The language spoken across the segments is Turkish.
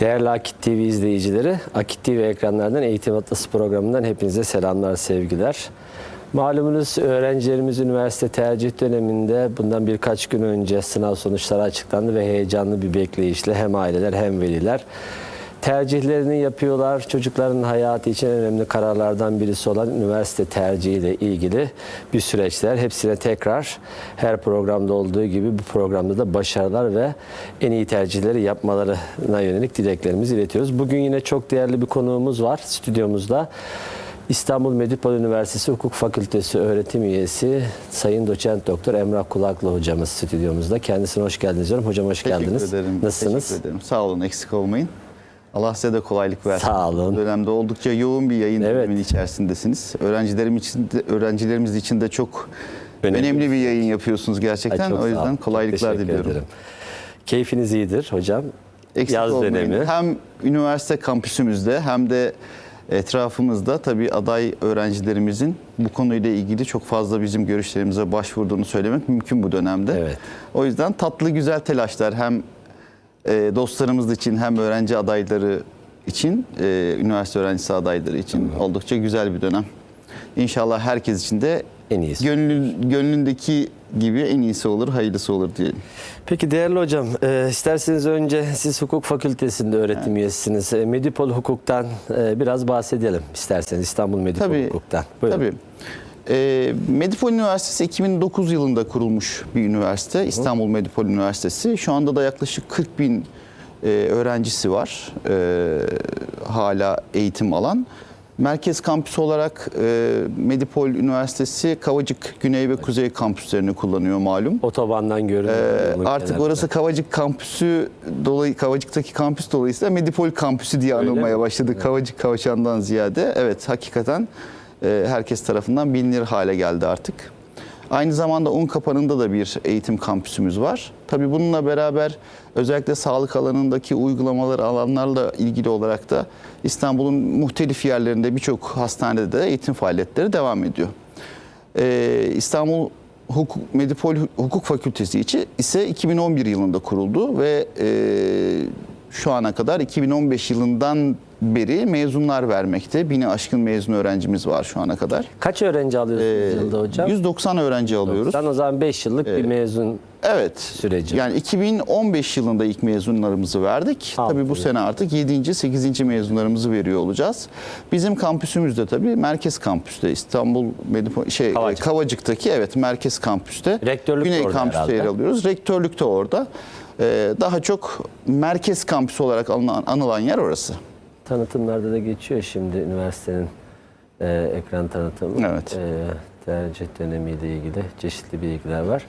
Değerli Akit TV izleyicileri, Akit TV ekranlarından Eğitim Atlası programından hepinize selamlar, sevgiler. Malumunuz öğrencilerimiz üniversite tercih döneminde bundan birkaç gün önce sınav sonuçları açıklandı ve heyecanlı bir bekleyişle hem aileler hem veliler tercihlerini yapıyorlar. Çocukların hayatı için önemli kararlardan birisi olan üniversite tercihiyle ilgili bir süreçler. Hepsine tekrar her programda olduğu gibi bu programda da başarılar ve en iyi tercihleri yapmalarına yönelik dileklerimizi iletiyoruz. Bugün yine çok değerli bir konuğumuz var stüdyomuzda. İstanbul Medipol Üniversitesi Hukuk Fakültesi öğretim üyesi Sayın Doçent Doktor Emrah Kulaklı hocamız stüdyomuzda. Kendisine hoş geldiniz diyorum. Hocam hoş Teşekkür geldiniz. ederim. Nasılsınız? Teşekkür ederim. Sağ olun, eksik olmayın. Allah size de kolaylık versin. Sağ olun. Bu dönemde oldukça yoğun bir yayın Evet. içerisindesiniz. Öğrencilerim için de, öğrencilerimiz için de çok Önemli. önemli, bir yayın yapıyorsunuz gerçekten. Ay, çok o yüzden. Çok kolaylıklar teşekkür diliyorum. ederim. Keyfiniz iyidir hocam. Eksik Yaz olmayın. dönemi. Hem üniversite kampüsümüzde hem de etrafımızda tabii aday öğrencilerimizin bu konuyla ilgili çok fazla bizim görüşlerimize başvurduğunu söylemek mümkün bu dönemde. Evet. O yüzden tatlı güzel telaşlar hem dostlarımız için hem öğrenci adayları için, e, üniversite öğrencisi adayları için oldukça güzel bir dönem. İnşallah herkes için de En iyisi. gönlün, gönlündeki gibi en iyisi olur, hayırlısı olur diyelim. Peki değerli hocam, e, isterseniz önce siz hukuk fakültesinde öğretim üyesisiniz. E, Medipol Hukuk'tan e, biraz bahsedelim isterseniz İstanbul Medipol Tabii. Hukuk'tan. Buyurun. Tabii. Ee, Medipol Üniversitesi 2009 yılında kurulmuş bir üniversite. İstanbul Medipol Üniversitesi. Şu anda da yaklaşık 40 bin e, öğrencisi var. Ee, hala eğitim alan. Merkez kampüsü olarak e, Medipol Üniversitesi Kavacık Güney ve Kuzey kampüslerini kullanıyor malum. Otobandan görünüyor. Ee, artık orası Kavacık kampüsü dolayı Kavacık'taki kampüs dolayısıyla Medipol kampüsü diye anılmaya mi? başladı. Kavacık Kavşağı'ndan ziyade. Evet hakikaten e, herkes tarafından bilinir hale geldi artık. Aynı zamanda Unkapanı'nda da bir eğitim kampüsümüz var. Tabii bununla beraber özellikle sağlık alanındaki uygulamalar alanlarla ilgili olarak da İstanbul'un muhtelif yerlerinde birçok hastanede de eğitim faaliyetleri devam ediyor. Ee, İstanbul Hukuk, Medipol Hukuk Fakültesi içi ise 2011 yılında kuruldu ve e, şu ana kadar 2015 yılından beri mezunlar vermekte. Bini aşkın mezun öğrencimiz var şu ana kadar. Kaç öğrenci alıyorsunuz Ee, yılda hocam? 190 öğrenci alıyoruz. Sen o zaman 5 yıllık bir mezun Evet. süreci. Yani 2015 yılında ilk mezunlarımızı verdik. Altı Tabii bu sene artık 7. 8. mezunlarımızı veriyor olacağız. Bizim kampüsümüzde tabii merkez kampüste İstanbul Medipol şey Kavacık. Kavacık'taki evet merkez kampüste. Rektörlük Güney kampüste herhalde. yer alıyoruz. Rektörlük de orada. Ee, daha çok merkez kampüsü olarak anılan, anılan yer orası. Tanıtımlarda da geçiyor şimdi üniversitenin e, ekran tanıtımı. Evet. E, tercih dönemiyle ilgili çeşitli bilgiler var.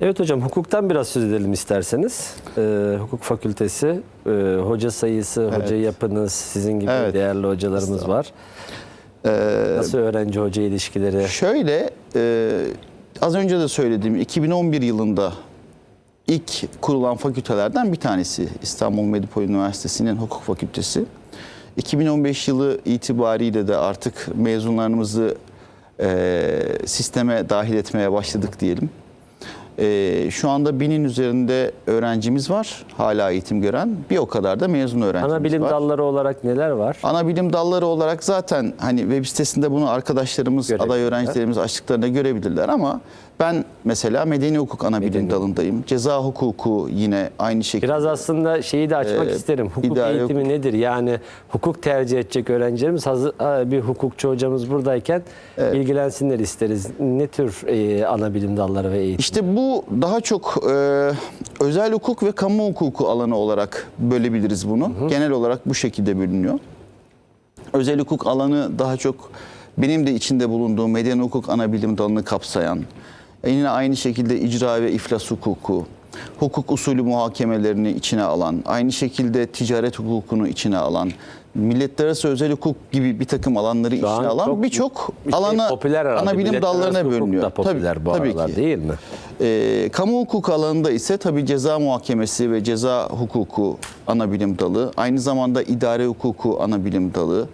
Evet hocam hukuktan biraz söz edelim isterseniz. E, hukuk fakültesi, e, hoca sayısı, hoca yapınız, sizin gibi Evet. değerli hocalarımız var. Nasıl öğrenci hoca ilişkileri? Şöyle e, az önce de söylediğim 2011 yılında ilk kurulan fakültelerden bir tanesi İstanbul Medipol Üniversitesi'nin hukuk fakültesi. 2015 yılı itibariyle de artık mezunlarımızı e, sisteme dahil etmeye başladık diyelim. E, şu anda binin üzerinde öğrencimiz var hala eğitim gören. Bir o kadar da mezun öğrencimiz Ana bilim var. dalları olarak neler var? Ana bilim dalları olarak zaten hani web sitesinde bunu arkadaşlarımız, aday öğrencilerimiz açtıklarında görebilirler ama ben mesela medeni hukuk ana bilim dalındayım. Ceza hukuku yine aynı şekilde. Biraz aslında şeyi de açmak Ee, isterim. Hukuk eğitimi nedir? Yani hukuk tercih edecek öğrencilerimiz hazır Aa, bir hukukçu hocamız buradayken ilgilensinler isteriz. Ne tür e, ana bilim dalları ve eğitim? İşte bu daha çok e, özel hukuk ve kamu hukuku alanı olarak bölebiliriz bunu. Genel olarak bu şekilde bölünüyor. Özel hukuk alanı daha çok benim de içinde bulunduğum medeni hukuk ana bilim dalını kapsayan, e, yine aynı şekilde icra ve iflas hukuku, hukuk usulü muhakemelerini içine alan, aynı şekilde ticaret hukukunu içine alan, milletler arası özel hukuk gibi bir takım alanları Şu içine alan çok birçok bir şey alana, popüler herhalde. ana bilim dallarına hukuk da bölünüyor. popüler bu tabii aralar ki. değil mi? E, kamu hukuku alanında ise tabii ceza muhakemesi ve ceza hukuku ana bilim dalı, aynı zamanda idare hukuku ana bilim dalı, e,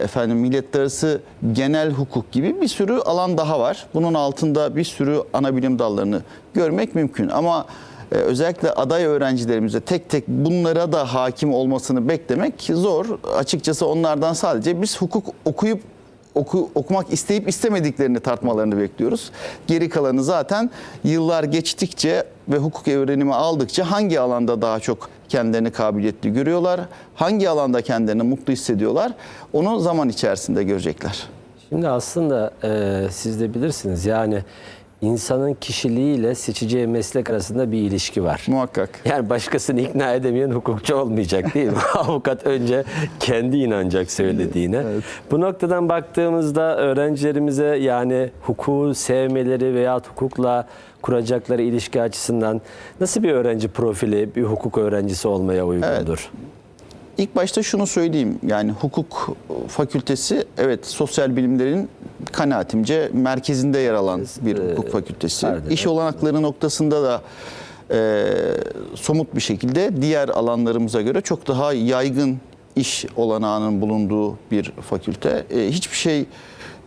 efendim milletler genel hukuk gibi bir sürü alan daha var. Bunun altında bir sürü ana bilim dallarını görmek mümkün ama e, özellikle aday öğrencilerimize tek tek bunlara da hakim olmasını beklemek zor. Açıkçası onlardan sadece biz hukuk okuyup oku, okumak isteyip istemediklerini tartmalarını bekliyoruz. Geri kalanı zaten yıllar geçtikçe ve hukuk öğrenimi aldıkça hangi alanda daha çok kendilerini kabiliyetli görüyorlar, hangi alanda kendilerini mutlu hissediyorlar onu zaman içerisinde görecekler. Şimdi aslında e, siz de bilirsiniz yani insanın kişiliğiyle seçeceği meslek arasında bir ilişki var. Muhakkak. Yani başkasını ikna edemeyen hukukçu olmayacak değil mi? Avukat önce kendi inanacak söylediğine. Bu noktadan baktığımızda öğrencilerimize yani hukuku sevmeleri veya hukukla kuracakları ilişki açısından nasıl bir öğrenci profili bir hukuk öğrencisi olmaya uygundur? İlk başta şunu söyleyeyim. Yani hukuk fakültesi evet sosyal bilimlerin kanaatimce merkezinde yer alan bir hukuk fakültesi. pardon. İş olanakları noktasında da e, somut bir şekilde diğer alanlarımıza göre çok daha yaygın iş olanağının bulunduğu bir fakülte. E, hiçbir şey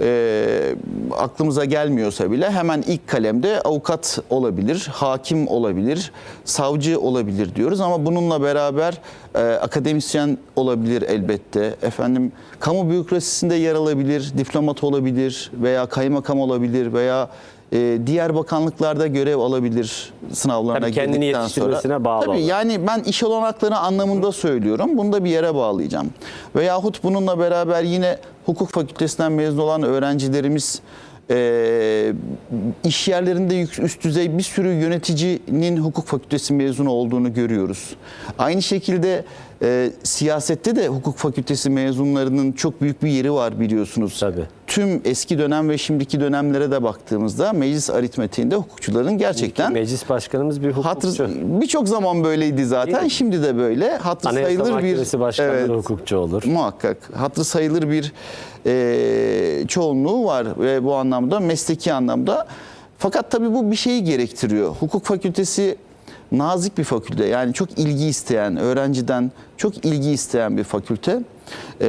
e, aklımıza gelmiyorsa bile hemen ilk kalemde avukat olabilir, hakim olabilir, savcı olabilir diyoruz ama bununla beraber e, akademisyen olabilir elbette. Efendim kamu bürokrasisinde yer alabilir, diplomat olabilir veya kaymakam olabilir veya e, diğer bakanlıklarda görev alabilir sınavlarına Tabii kendini girdikten yetiştirmesine sonra. bağlı Tabii olarak. yani ben iş olanakları anlamında söylüyorum. Bunu da bir yere bağlayacağım. Veyahut bununla beraber yine hukuk fakültesinden mezun olan öğrencilerimiz e, iş yerlerinde üst düzey bir sürü yöneticinin hukuk fakültesi mezunu olduğunu görüyoruz. Aynı şekilde e, siyasette de hukuk fakültesi mezunlarının çok büyük bir yeri var biliyorsunuz. Tabii. Tüm eski dönem ve şimdiki dönemlere de baktığımızda meclis aritmetiğinde hukukçuların gerçekten Meclis başkanımız bir hukukçu. Birçok zaman böyleydi zaten. Şimdi de böyle. Hatır Anayasa sayılır bir Mahkemesi başkanları hukukçu olur. Muhakkak. Hatır sayılır bir e, çoğunluğu var ve bu anlamda mesleki anlamda. Fakat tabii bu bir şeyi gerektiriyor. Hukuk fakültesi nazik bir fakülte. Yani çok ilgi isteyen, öğrenciden çok ilgi isteyen bir fakülte. E,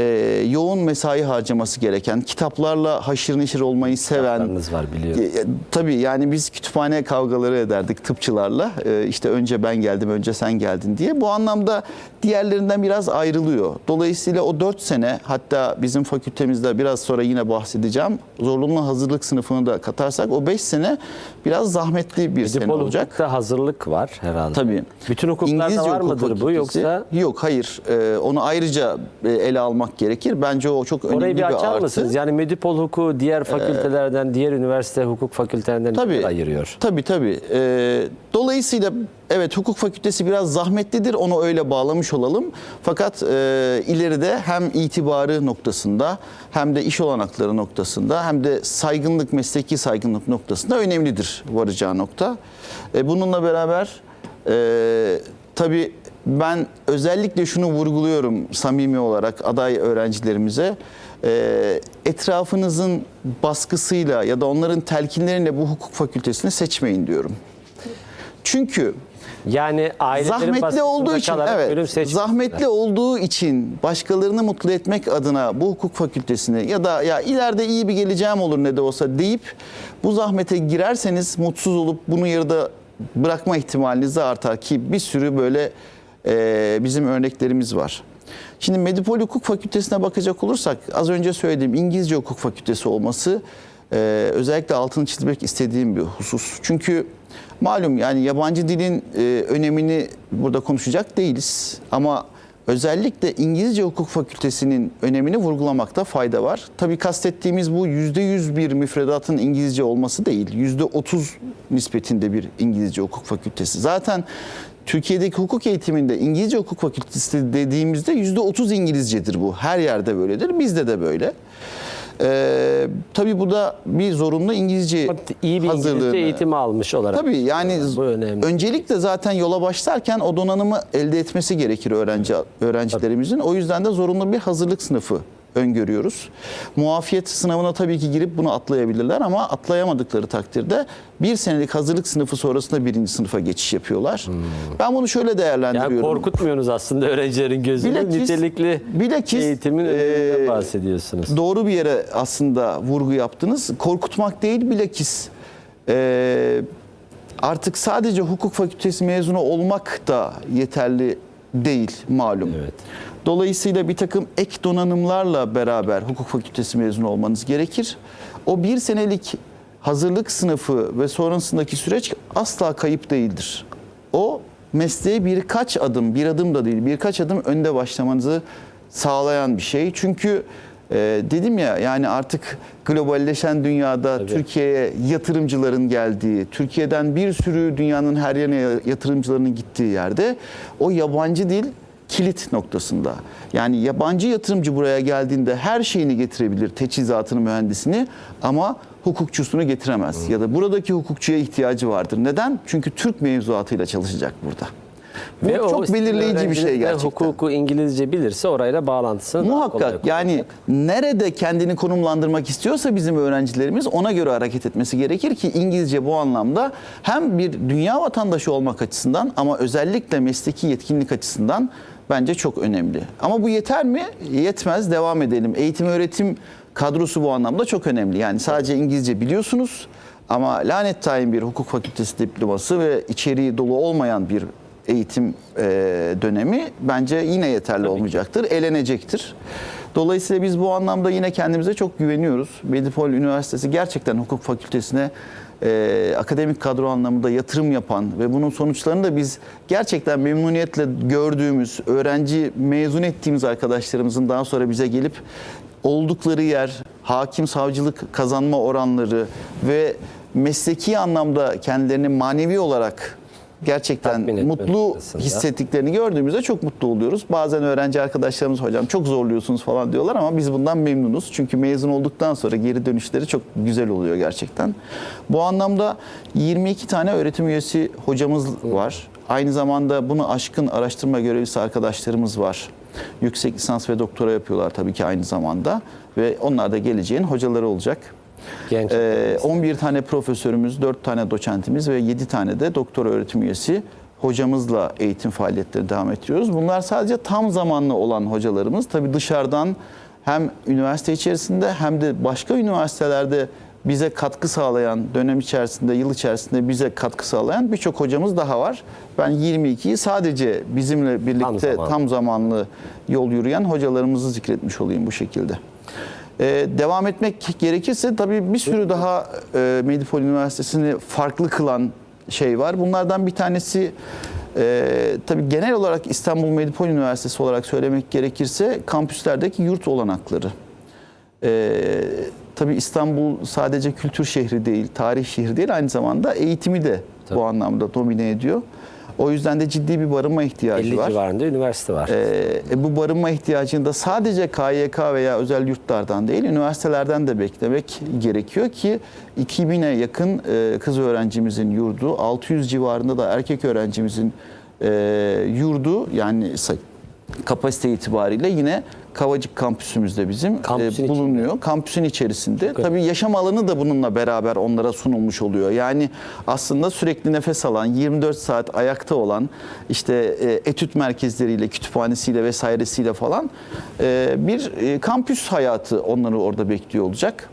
yoğun mesai harcaması gereken, kitaplarla haşır neşir olmayı seven, var biliyorum. e, e, Tabii yani biz kütüphane kavgaları ederdik tıpçılarla. E, işte önce ben geldim, önce sen geldin diye. Bu anlamda diğerlerinden biraz ayrılıyor. Dolayısıyla o 4 sene hatta bizim fakültemizde biraz sonra yine bahsedeceğim. Zorunlu hazırlık sınıfını da katarsak o 5 sene biraz zahmetli bir sene Dipol olacak. hukukta hazırlık var herhalde. Tabii. Bütün hukuklarda İngilizce var hukuk mıdır bu fakültesi- yoksa Yok hayır. E, onu ayrıca e, ele almak gerekir. Bence o çok önemli orayı bir açar artı. mısınız? Yani Medipol hukuku diğer fakültelerden, diğer üniversite hukuk fakültelerinden Tabii. ayırıyor? Tabii tabii. Ee, dolayısıyla evet hukuk fakültesi biraz zahmetlidir. Onu öyle bağlamış olalım. Fakat e, ileride hem itibarı noktasında hem de iş olanakları noktasında hem de saygınlık, mesleki saygınlık noktasında önemlidir varacağı nokta. E, bununla beraber e, tabii ben özellikle şunu vurguluyorum samimi olarak aday öğrencilerimize. E, etrafınızın baskısıyla ya da onların telkinleriyle bu hukuk fakültesini seçmeyin diyorum. Çünkü Yani zahmetli olduğu için evet zahmetli olduğu için başkalarını mutlu etmek adına bu hukuk fakültesini ya da ya ileride iyi bir geleceğim olur ne de olsa deyip bu zahmete girerseniz mutsuz olup bunu yarıda bırakma ihtimaliniz de artar ki bir sürü böyle e, bizim örneklerimiz var. Şimdi Medipol Hukuk Fakültesine bakacak olursak az önce söylediğim İngilizce Hukuk Fakültesi olması e, özellikle altını çizmek istediğim bir husus. Çünkü malum yani yabancı dilin e, önemini burada konuşacak değiliz ama özellikle İngilizce Hukuk Fakültesinin önemini vurgulamakta fayda var. Tabii kastettiğimiz bu %100 bir müfredatın İngilizce olması değil, %30 nispetinde bir İngilizce Hukuk Fakültesi. Zaten Türkiye'deki hukuk eğitiminde İngilizce hukuk fakültesi dediğimizde %30 İngilizcedir bu. Her yerde böyledir. Bizde de böyle. Ee, tabii bu da bir zorunlu İngilizce iyi bir İngilizce hazırlığını- eğitimi almış olarak. Tabii yani Bu önemli. öncelikle zaten yola başlarken o donanımı elde etmesi gerekir öğrenci öğrencilerimizin. O yüzden de zorunlu bir hazırlık sınıfı öngörüyoruz. Muafiyet sınavına tabii ki girip bunu atlayabilirler ama atlayamadıkları takdirde bir senelik hazırlık sınıfı sonrasında birinci sınıfa geçiş yapıyorlar. Ben bunu şöyle Yani değerlendiriyorum. korkutmuyorsunuz aslında öğrencilerin gözünü. Bilakis- Nitelikli bilakis, eğitimin e, bahsediyorsunuz. Doğru bir yere aslında vurgu yaptınız. Korkutmak değil bilakis e, artık sadece hukuk fakültesi mezunu olmak da yeterli değil malum. Evet. Dolayısıyla bir takım ek donanımlarla beraber hukuk fakültesi mezunu olmanız gerekir. O bir senelik hazırlık sınıfı ve sonrasındaki süreç asla kayıp değildir. O mesleğe birkaç adım, bir adım da değil birkaç adım önde başlamanızı sağlayan bir şey. Çünkü e, dedim ya yani artık globalleşen dünyada Tabii. Türkiye'ye yatırımcıların geldiği, Türkiye'den bir sürü dünyanın her yerine yatırımcıların gittiği yerde o yabancı dil kilit noktasında. Yani yabancı yatırımcı buraya geldiğinde her şeyini getirebilir, teçhizatını, mühendisini ama hukukçusunu getiremez. Ya da buradaki hukukçuya ihtiyacı vardır. Neden? Çünkü Türk mevzuatıyla çalışacak burada. Bu Ve o çok belirleyici bir şey gerçekten. Hukuku İngilizce bilirse orayla bağlantısını daha kolay Muhakkak yani nerede kendini konumlandırmak istiyorsa bizim öğrencilerimiz ona göre hareket etmesi gerekir ki İngilizce bu anlamda hem bir dünya vatandaşı olmak açısından ama özellikle mesleki yetkinlik açısından bence çok önemli. Ama bu yeter mi? Yetmez. Devam edelim. Eğitim öğretim kadrosu bu anlamda çok önemli. Yani sadece İngilizce biliyorsunuz ama lanet tayin bir hukuk fakültesi diploması ve içeriği dolu olmayan bir eğitim e, dönemi bence yine yeterli olmayacaktır. Elenecektir. Dolayısıyla biz bu anlamda yine kendimize çok güveniyoruz. Medipol Üniversitesi gerçekten hukuk fakültesine e, akademik kadro anlamında yatırım yapan ve bunun sonuçlarını da biz gerçekten memnuniyetle gördüğümüz, öğrenci mezun ettiğimiz arkadaşlarımızın daha sonra bize gelip oldukları yer, hakim savcılık kazanma oranları ve mesleki anlamda kendilerini manevi olarak gerçekten Tatmin mutlu hissettiklerini gördüğümüzde çok mutlu oluyoruz. Bazen öğrenci arkadaşlarımız hocam çok zorluyorsunuz falan diyorlar ama biz bundan memnunuz. Çünkü mezun olduktan sonra geri dönüşleri çok güzel oluyor gerçekten. Bu anlamda 22 tane öğretim üyesi hocamız var. Aynı zamanda bunu aşkın araştırma görevlisi arkadaşlarımız var. Yüksek lisans ve doktora yapıyorlar tabii ki aynı zamanda ve onlar da geleceğin hocaları olacak. Genç. Ee, 11 tane profesörümüz, 4 tane doçentimiz ve 7 tane de doktor öğretim üyesi hocamızla eğitim faaliyetleri devam ettiriyoruz. Bunlar sadece tam zamanlı olan hocalarımız. Tabii dışarıdan hem üniversite içerisinde hem de başka üniversitelerde bize katkı sağlayan, dönem içerisinde, yıl içerisinde bize katkı sağlayan birçok hocamız daha var. Ben 22'yi sadece bizimle birlikte zamanlı. tam zamanlı yol yürüyen hocalarımızı zikretmiş olayım bu şekilde. Ee, devam etmek gerekirse tabii bir sürü daha e, Medipol Üniversitesi'ni farklı kılan şey var. Bunlardan bir tanesi e, tabii genel olarak İstanbul Medipol Üniversitesi olarak söylemek gerekirse kampüslerdeki yurt olanakları. Ee, tabii İstanbul sadece kültür şehri değil, tarih şehri değil aynı zamanda eğitimi de Tabii. bu anlamda domine ediyor. O yüzden de ciddi bir barınma ihtiyacı 50 var. civarında üniversite var. Ee, e, bu barınma ihtiyacını da sadece KYK veya özel yurtlardan değil, üniversitelerden de beklemek gerekiyor ki 2000'e yakın e, kız öğrencimizin yurdu, 600 civarında da erkek öğrencimizin e, yurdu yani kapasite itibariyle yine Kavacık kampüsümüzde bizim e, Kampüsün bulunuyor. Kampüsün içerisinde. Tabii yaşam alanı da bununla beraber onlara sunulmuş oluyor. Yani aslında sürekli nefes alan, 24 saat ayakta olan, işte e, etüt merkezleriyle, kütüphanesiyle vesairesiyle falan e, bir e, kampüs hayatı onları orada bekliyor olacak.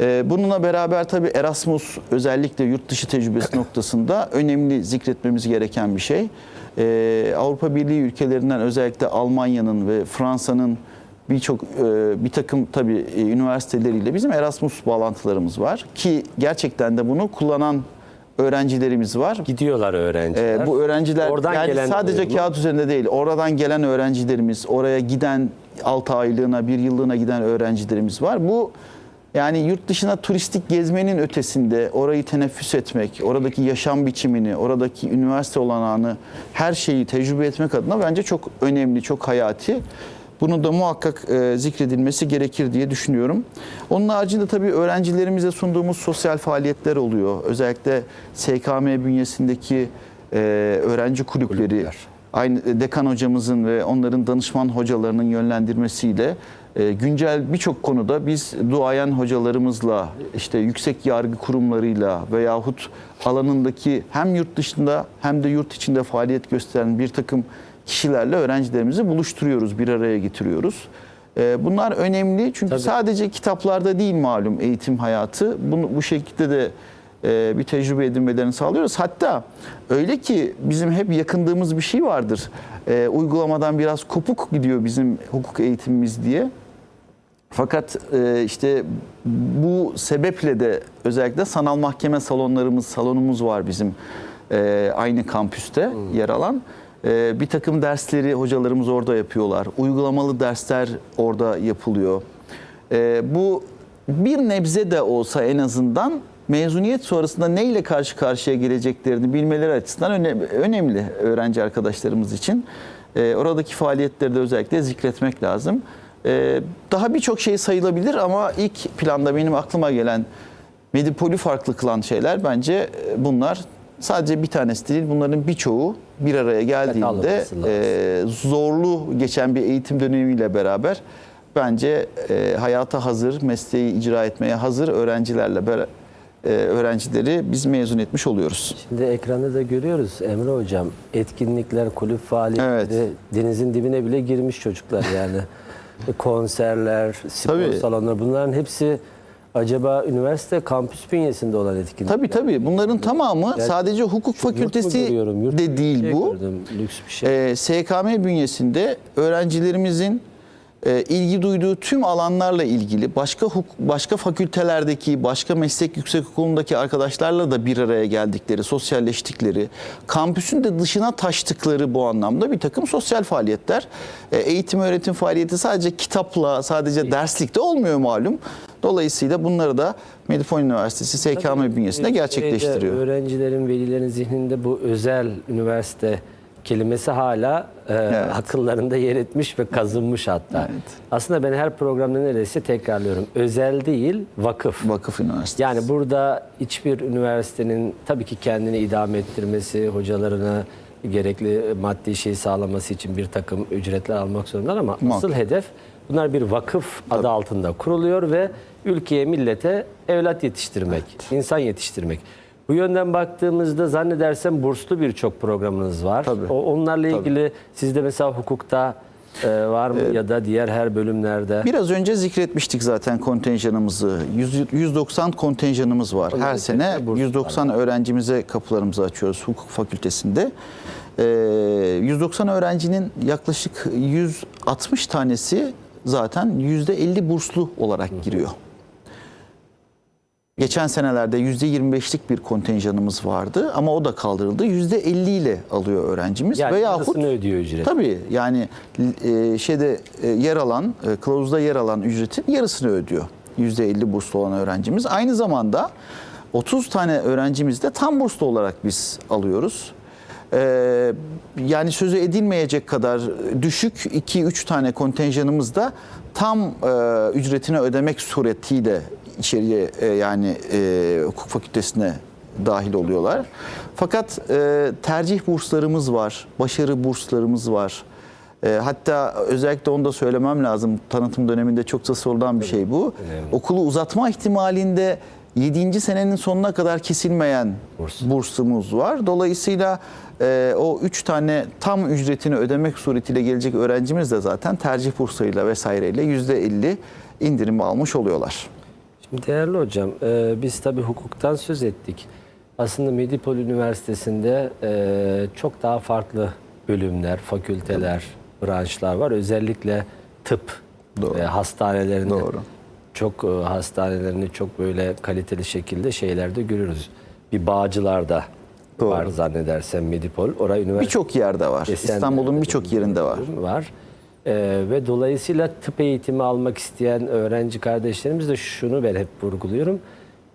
E, Bununla beraber tabii Erasmus özellikle yurt dışı tecrübesi noktasında önemli zikretmemiz gereken bir şey. E, Avrupa Birliği ülkelerinden özellikle Almanya'nın ve Fransa'nın birçok e, bir takım tabii e, üniversiteleriyle bizim Erasmus bağlantılarımız var ki gerçekten de bunu kullanan öğrencilerimiz var. Gidiyorlar öğrenciler. Ee, bu öğrenciler Oradan yani gelen sadece oluyor kağıt üzerinde değil. Oradan gelen öğrencilerimiz, oraya giden 6 aylığına, bir yıllığına giden öğrencilerimiz var. Bu yani yurt dışına turistik gezmenin ötesinde orayı teneffüs etmek, oradaki yaşam biçimini, oradaki üniversite olanağını, her şeyi tecrübe etmek adına bence çok önemli, çok hayati. Bunu da muhakkak e, zikredilmesi gerekir diye düşünüyorum. Onun haricinde tabii öğrencilerimize sunduğumuz sosyal faaliyetler oluyor. Özellikle SKM bünyesindeki e, öğrenci kulüpleri, Kulüpler. aynı dekan hocamızın ve onların danışman hocalarının yönlendirmesiyle e, güncel birçok konuda biz duayen hocalarımızla, işte yüksek yargı kurumlarıyla veyahut alanındaki hem yurt dışında hem de yurt içinde faaliyet gösteren bir takım kişilerle öğrencilerimizi buluşturuyoruz, bir araya getiriyoruz. E, Bunlar önemli çünkü Tabii. sadece kitaplarda değil malum eğitim hayatı. Bunu bu şekilde de e, bir tecrübe edinmelerini sağlıyoruz. Hatta öyle ki bizim hep yakındığımız bir şey vardır. E, uygulamadan biraz kopuk gidiyor bizim hukuk eğitimimiz diye. Fakat e, işte bu sebeple de özellikle sanal mahkeme salonlarımız, salonumuz var bizim e, aynı kampüste yer alan. E, bir takım dersleri hocalarımız orada yapıyorlar. Uygulamalı dersler orada yapılıyor. E, bu bir nebze de olsa en azından mezuniyet sonrasında neyle karşı karşıya geleceklerini bilmeleri açısından öne- önemli öğrenci arkadaşlarımız için. E, oradaki faaliyetleri de özellikle zikretmek lazım. Ee, daha birçok şey sayılabilir ama ilk planda benim aklıma gelen Medipol'ü farklı kılan şeyler bence e, bunlar. Sadece bir tanesi değil bunların birçoğu bir araya geldiğinde e, zorlu geçen bir eğitim dönemiyle beraber bence e, hayata hazır, mesleği icra etmeye hazır öğrencilerle bera- e, öğrencileri biz mezun etmiş oluyoruz. Şimdi ekranda da görüyoruz Emre Hocam. Etkinlikler, kulüp faaliyetleri, Evet. denizin dibine bile girmiş çocuklar yani. Konserler, spor Tabii. salonları bunların hepsi acaba üniversite kampüs bünyesinde olan etkinlikler. Tabii tabii bunların tamamı sadece hukuk fakültesi de değil şey bu. gördüm, lüks bir şey. Ee, SKM bünyesinde öğrencilerimizin e, ilgi duyduğu tüm alanlarla ilgili başka başka fakültelerdeki, başka meslek yüksekokulundaki arkadaşlarla da bir araya geldikleri, sosyalleştikleri, kampüsün de dışına taştıkları bu anlamda bir takım sosyal faaliyetler. E, eğitim öğretim faaliyeti sadece kitapla, sadece derslikte olmuyor malum. Dolayısıyla bunları da Medipol Üniversitesi SKM bünyesinde Ee, gerçekleştiriyor. öğrencilerin, velilerin zihninde bu özel üniversite kelimesi hala e, akıllarında yer etmiş ve kazınmış hatta. Evet. Aslında ben her programda neredeyse tekrarlıyorum. Özel değil, vakıf. Vakıf Üniversitesi. Yani burada hiçbir üniversitenin tabii ki kendini idame ettirmesi, hocalarına gerekli maddi şey sağlaması için bir takım ücretler almak zorundalar ama Muhakkak. asıl hedef bunlar bir vakıf adı altında kuruluyor ve ülkeye, millete evlat yetiştirmek, insan yetiştirmek. Bu yönden baktığımızda zannedersem burslu birçok programınız var. Tabii. O, onlarla ilgili sizde mesela hukukta e, var mı ya da diğer her bölümlerde? Biraz önce zikretmiştik zaten kontenjanımızı. 100 190 kontenjanımız var. Her sene içerisinde burslar 190 öğrencimize kapılarımızı açıyoruz hukuk fakültesinde. Ee, 190 öğrencinin yaklaşık 160 tanesi zaten %50 burslu olarak giriyor. Geçen senelerde %25'lik bir kontenjanımız vardı ama o da kaldırıldı. %50 ile alıyor öğrencimiz. yani Veyahut ödüyor ücret. Tabii yani e, şeyde e, yer alan, e, kılavuzda yer alan ücretin yarısını ödüyor. %50 burslu olan öğrencimiz. Aynı zamanda 30 tane öğrencimiz de tam burslu olarak biz alıyoruz. E, yani sözü edilmeyecek kadar düşük 2-3 tane kontenjanımız da tam e, ücretini ödemek suretiyle içeriye e, yani e, hukuk fakültesine dahil oluyorlar. Fakat e, tercih burslarımız var, başarı burslarımız var. E, hatta özellikle onu da söylemem lazım. Tanıtım döneminde çokça sorulan bir şey bu. önemli. Okulu uzatma ihtimalinde 7. senenin sonuna kadar kesilmeyen Burs. bursumuz var. Dolayısıyla e, o 3 tane tam ücretini ödemek suretiyle gelecek öğrencimiz de zaten tercih burslarıyla vesaireyle %50 indirim almış oluyorlar. Şimdi değerli hocam, e, biz tabii hukuktan söz ettik. Aslında Medipol Üniversitesi'nde e, çok daha farklı bölümler, fakülteler, branşlar var. Özellikle tıp Doğru. ve hastanelerinde Doğru. çok e, hastanelerini çok böyle kaliteli şekilde şeylerde görüyoruz. Bir Bağcılar'da Doğru. var zannedersem Medipol. Oraya üniversite Birçok yerde var. Esenler'de İstanbul'un birçok yerinde var. var. Ee, ve dolayısıyla tıp eğitimi almak isteyen öğrenci kardeşlerimiz de şunu ben hep vurguluyorum.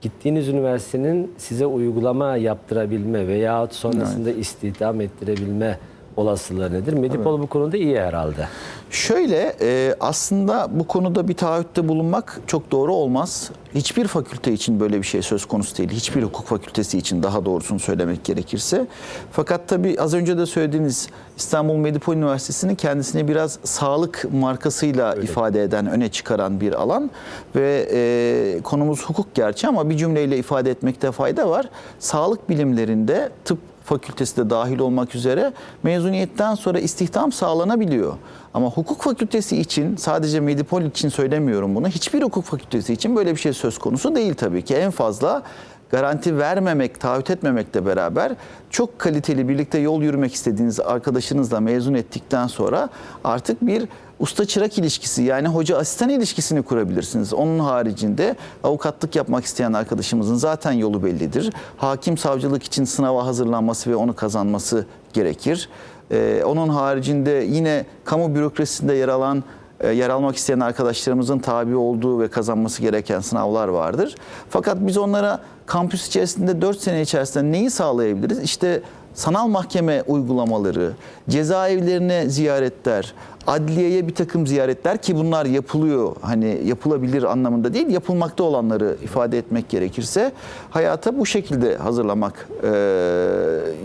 Gittiğiniz üniversitenin size uygulama yaptırabilme veyahut sonrasında istihdam ettirebilme olasılığı nedir? Medipol bu konuda iyi herhalde. Şöyle e, aslında bu konuda bir taahhütte bulunmak çok doğru olmaz. Hiçbir fakülte için böyle bir şey söz konusu değil. Hiçbir hukuk fakültesi için daha doğrusunu söylemek gerekirse. Fakat tabii az önce de söylediğiniz İstanbul Medipol Üniversitesi'nin kendisini biraz sağlık markasıyla ifade eden, öne çıkaran bir alan. Ve e, konumuz hukuk gerçi ama bir cümleyle ifade etmekte fayda var. Sağlık bilimlerinde tıp fakültesi de dahil olmak üzere mezuniyetten sonra istihdam sağlanabiliyor. Ama hukuk fakültesi için sadece Medipol için söylemiyorum bunu. Hiçbir hukuk fakültesi için böyle bir şey söz konusu değil tabii ki. En fazla garanti vermemek, taahhüt etmemekle beraber çok kaliteli birlikte yol yürümek istediğiniz arkadaşınızla mezun ettikten sonra artık bir usta çırak ilişkisi yani hoca asistan ilişkisini kurabilirsiniz. Onun haricinde avukatlık yapmak isteyen arkadaşımızın zaten yolu bellidir. Hakim savcılık için sınava hazırlanması ve onu kazanması gerekir. Ee, onun haricinde yine kamu bürokrasisinde yer alan e, yer almak isteyen arkadaşlarımızın tabi olduğu ve kazanması gereken sınavlar vardır. Fakat biz onlara kampüs içerisinde 4 sene içerisinde neyi sağlayabiliriz? İşte sanal mahkeme uygulamaları, cezaevlerine ziyaretler, adliyeye bir takım ziyaretler ki bunlar yapılıyor. Hani yapılabilir anlamında değil, yapılmakta olanları ifade etmek gerekirse hayata bu şekilde hazırlamak e,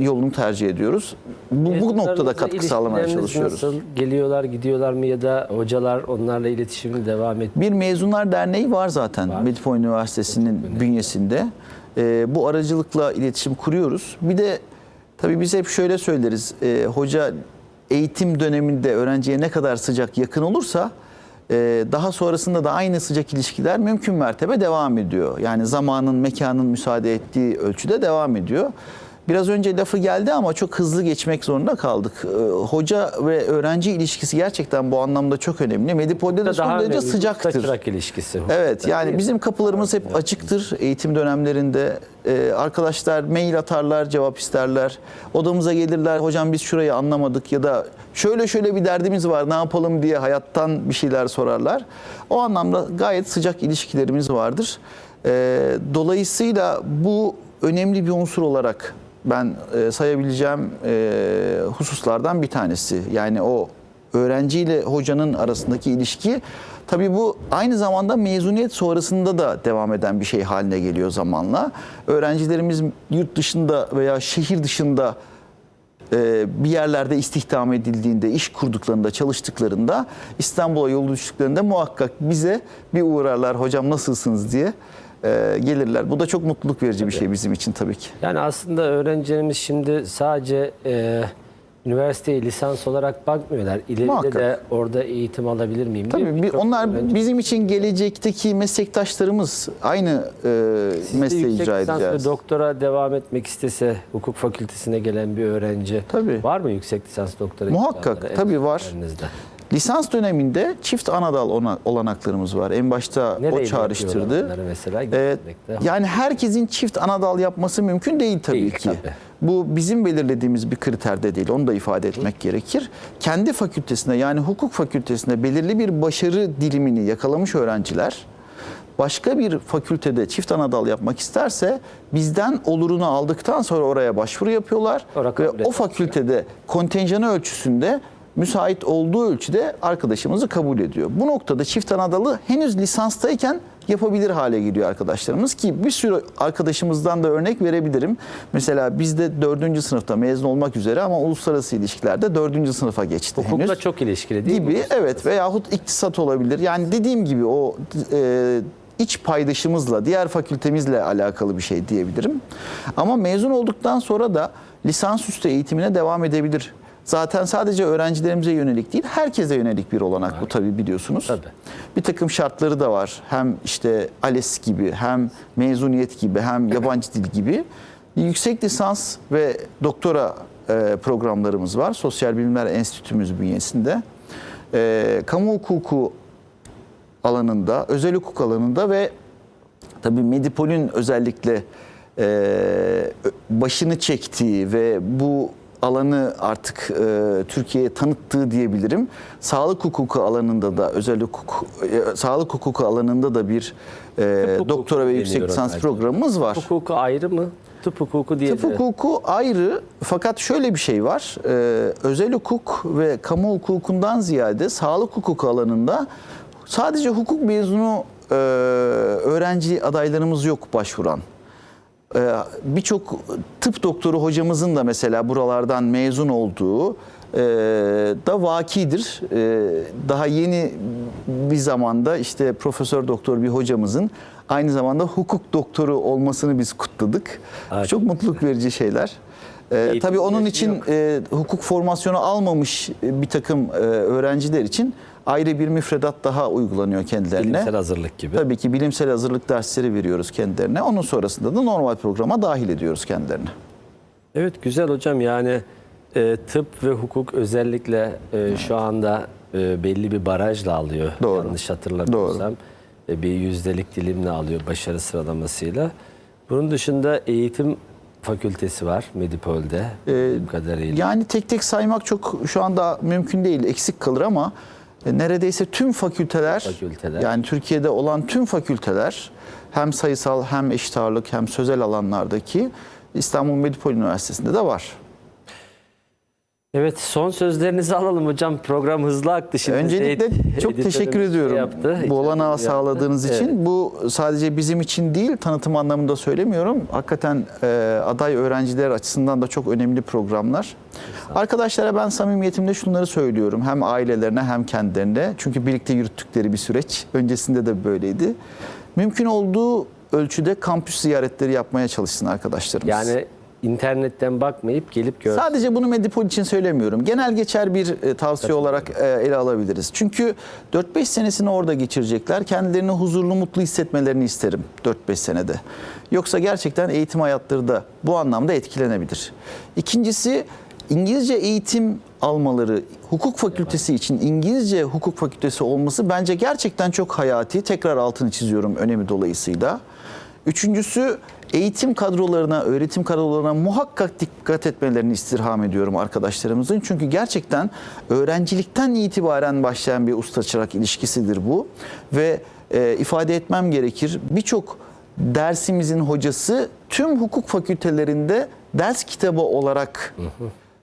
yolunu tercih ediyoruz. Bu, bu noktada katkı sağlamaya çalışıyoruz. Nasıl? Geliyorlar, gidiyorlar mı ya da hocalar onlarla iletişimi devam et. Bir Mezunlar Derneği var zaten Medipol Üniversitesi'nin bünyesinde. Ee, bu aracılıkla iletişim kuruyoruz. Bir de tabii biz hep şöyle söyleriz. Ee, hoca eğitim döneminde öğrenciye ne kadar sıcak yakın olursa e, daha sonrasında da aynı sıcak ilişkiler mümkün mertebe devam ediyor. Yani zamanın, mekanın müsaade ettiği ölçüde devam ediyor. Biraz önce lafı geldi ama çok hızlı geçmek zorunda kaldık. Ee, hoca ve öğrenci ilişkisi gerçekten bu anlamda çok önemli. Medipol'de de son derece sıcaktır. ilişkisi. Evet yani bizim kapılarımız hep açıktır eğitim dönemlerinde. Ee, arkadaşlar mail atarlar, cevap isterler. Odamıza gelirler. Hocam biz şurayı anlamadık ya da şöyle şöyle bir derdimiz var ne yapalım diye hayattan bir şeyler sorarlar. O anlamda gayet sıcak ilişkilerimiz vardır. Ee, dolayısıyla bu önemli bir unsur olarak ben e, sayabileceğim e, hususlardan bir tanesi. Yani o öğrenciyle hocanın arasındaki ilişki tabii bu aynı zamanda mezuniyet sonrasında da devam eden bir şey haline geliyor zamanla. Öğrencilerimiz yurt dışında veya şehir dışında e, bir yerlerde istihdam edildiğinde, iş kurduklarında, çalıştıklarında İstanbul'a yol düştüklerinde muhakkak bize bir uğrarlar hocam nasılsınız diye e, gelirler. Bu da çok mutluluk verici bir şey bizim için tabii ki. Yani aslında öğrencilerimiz şimdi sadece e, üniversiteye lisans olarak bakmıyorlar. İleride Muhakkak. de orada eğitim alabilir miyim? diye Tabii bir- onlar öğrenci- bizim için gelecekteki meslektaşlarımız aynı e, Siz mesleği yüksek icra lisans ve edeceğiz. doktora devam etmek istese hukuk fakültesine gelen bir öğrenci Tabii. var mı yüksek lisans doktora? Muhakkak, tabii var. Lisans döneminde çift anadal ona- olanaklarımız var. En başta Nereye o çağrıştırdı. mesela? Ee, yani herkesin çift anadal yapması mümkün değil tabii Değil, ki. tabii. Bu bizim belirlediğimiz bir kriter de değil. Onu da ifade etmek gerekir. Kendi fakültesine yani hukuk fakültesine belirli bir başarı dilimini yakalamış öğrenciler başka bir fakültede çift anadal yapmak isterse bizden olurunu aldıktan sonra oraya başvuru yapıyorlar Sonra ve o fakültede kontenjanı ölçüsünde müsait olduğu ölçüde arkadaşımızı kabul ediyor. Bu noktada çift anadalı henüz lisanstayken yapabilir hale geliyor arkadaşlarımız ki bir sürü arkadaşımızdan da örnek verebilirim. Mesela bizde dördüncü sınıfta mezun olmak üzere ama uluslararası ilişkilerde dördüncü sınıfa geçti Hukukla henüz çok ilişkili değil mi? gibi evet veyahut iktisat olabilir. Yani dediğim gibi o e, iç paydaşımızla, diğer fakültemizle alakalı bir şey diyebilirim. Ama mezun olduktan sonra da lisansüstü eğitimine devam edebilir. Zaten sadece öğrencilerimize yönelik değil, herkese yönelik bir olanak bu tabii biliyorsunuz. Tabii. Bir takım şartları da var. Hem işte ALES gibi, hem mezuniyet gibi, hem yabancı dil gibi. Yüksek lisans ve doktora e, programlarımız var. Sosyal Bilimler Enstitümüz bünyesinde. E, kamu hukuku alanında, özel hukuk alanında ve tabii Medipol'ün özellikle e, başını çektiği ve bu alanı artık e, Türkiye'ye tanıttığı diyebilirim. Sağlık hukuku alanında da özel hukuk e, sağlık hukuku alanında da bir e, doktora ve yüksek deniyor lisans belki. programımız var. Hukuku ayrı mı? Tıp hukuku diye. Tıp hukuku ayrı fakat şöyle bir şey var. Ee, özel hukuk ve kamu hukukundan ziyade sağlık hukuku alanında sadece hukuk mezunu e, öğrenci adaylarımız yok başvuran. Ee, Birçok tıp doktoru hocamızın da mesela buralardan mezun olduğu e, da vakidir. E, daha yeni bir zamanda işte profesör doktor bir hocamızın aynı zamanda hukuk doktoru olmasını biz kutladık. Evet. Çok mutluluk verici şeyler. Ee, Eğitim tabii onun için yok. e, hukuk formasyonu almamış e, bir takım e, öğrenciler için ayrı bir müfredat daha uygulanıyor kendilerine. Bilimsel hazırlık gibi. Tabii ki bilimsel hazırlık dersleri veriyoruz kendilerine. Onun sonrasında da normal programa dahil ediyoruz kendilerini. Evet güzel hocam yani e, tıp ve hukuk özellikle e, şu anda e, belli bir barajla alıyor. Doğru. Yanlış hatırlamıyorsam. E, bir yüzdelik dilimle alıyor başarı sıralamasıyla. Bunun dışında eğitim fakültesi var Medipol'de. bildiğim kadarıyla. Yani tek tek saymak çok şu anda mümkün değil, eksik kalır ama neredeyse tüm fakülteler, Fakülteler. yani Türkiye'de olan tüm fakülteler hem sayısal hem eşit ağırlık hem sözel alanlardaki İstanbul Medipol Üniversitesi'nde de var. Evet son sözlerinizi alalım hocam. Program hızlı aktı şimdi. Öncelikle Edit- çok teşekkür şey ediyorum yaptı, bu olanağı yaptı. sağladığınız için. Evet. Bu sadece bizim için değil, tanıtım anlamında söylemiyorum. Hakikaten e, aday öğrenciler açısından da çok önemli programlar. Arkadaşlara ben samimiyetimle şunları söylüyorum. Hem ailelerine hem kendilerine. Çünkü birlikte yürüttükleri bir süreç. Öncesinde de böyleydi. Mümkün olduğu ölçüde kampüs ziyaretleri yapmaya çalışsın arkadaşlarımız. Yani internetten bakmayıp gelip gör. Sadece bunu Medipol için söylemiyorum. Genel geçer bir e, tavsiye olarak e, ele alabiliriz. Çünkü 4-5 senesini orada geçirecekler. Kendilerini huzurlu, mutlu hissetmelerini isterim 4-5 senede. Yoksa gerçekten eğitim hayatları da bu anlamda etkilenebilir. İkincisi İngilizce eğitim almaları, hukuk fakültesi için İngilizce hukuk fakültesi olması bence gerçekten çok hayati. Tekrar altını çiziyorum önemi dolayısıyla. Üçüncüsü eğitim kadrolarına, öğretim kadrolarına muhakkak dikkat etmelerini istirham ediyorum arkadaşlarımızın. Çünkü gerçekten öğrencilikten itibaren başlayan bir usta çırak ilişkisidir bu. Ve e, ifade etmem gerekir birçok dersimizin hocası tüm hukuk fakültelerinde ders kitabı olarak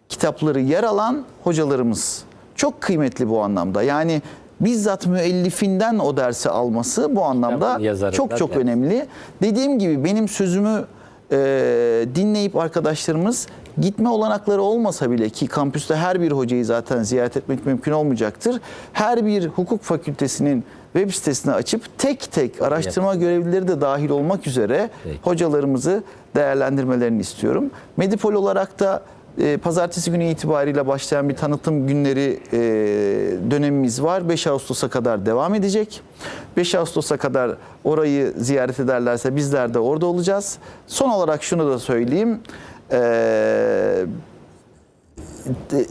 kitapları yer alan hocalarımız. Çok kıymetli bu anlamda. Yani bizzat müellifinden o dersi alması bu anlamda çok çok ders. önemli. Dediğim gibi benim sözümü e, dinleyip arkadaşlarımız gitme olanakları olmasa bile ki kampüste her bir hocayı zaten ziyaret etmek mümkün olmayacaktır. Her bir hukuk fakültesinin web sitesini açıp tek tek araştırma görevlileri de dahil olmak üzere Peki. hocalarımızı değerlendirmelerini istiyorum. Medipol olarak da e, pazartesi günü itibariyle başlayan bir tanıtım günleri e, dönemimiz var. 5 Ağustos'a kadar devam edecek. 5 Ağustos'a kadar orayı ziyaret ederlerse bizler de orada olacağız. Son olarak şunu da söyleyeyim. E, de-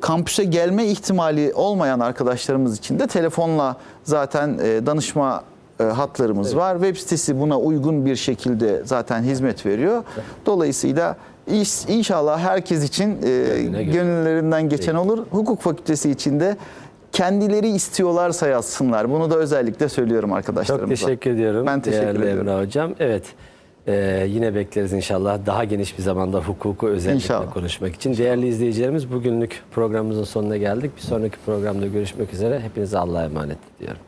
kampüse gelme ihtimali olmayan arkadaşlarımız için de telefonla zaten e, danışma e, hatlarımız var. Web sitesi buna uygun bir şekilde zaten hizmet veriyor. Dolayısıyla iş- inşallah herkes için e, gönüllerinden geçen olur. Hukuk fakültesi için de kendileri istiyorlarsa yazsınlar. Bunu da özellikle söylüyorum Çok arkadaşlarımıza. teşekkür ediyorum. Ben teşekkür değerli ediyorum. Emre Hocam. Evet. e, yine bekleriz inşallah daha geniş bir zamanda hukuku özellikle İnşallah. konuşmak için. Değerli izleyicilerimiz bugünlük programımızın sonuna geldik. Bir sonraki programda görüşmek üzere. Hepinize Allah'a emanet ediyorum.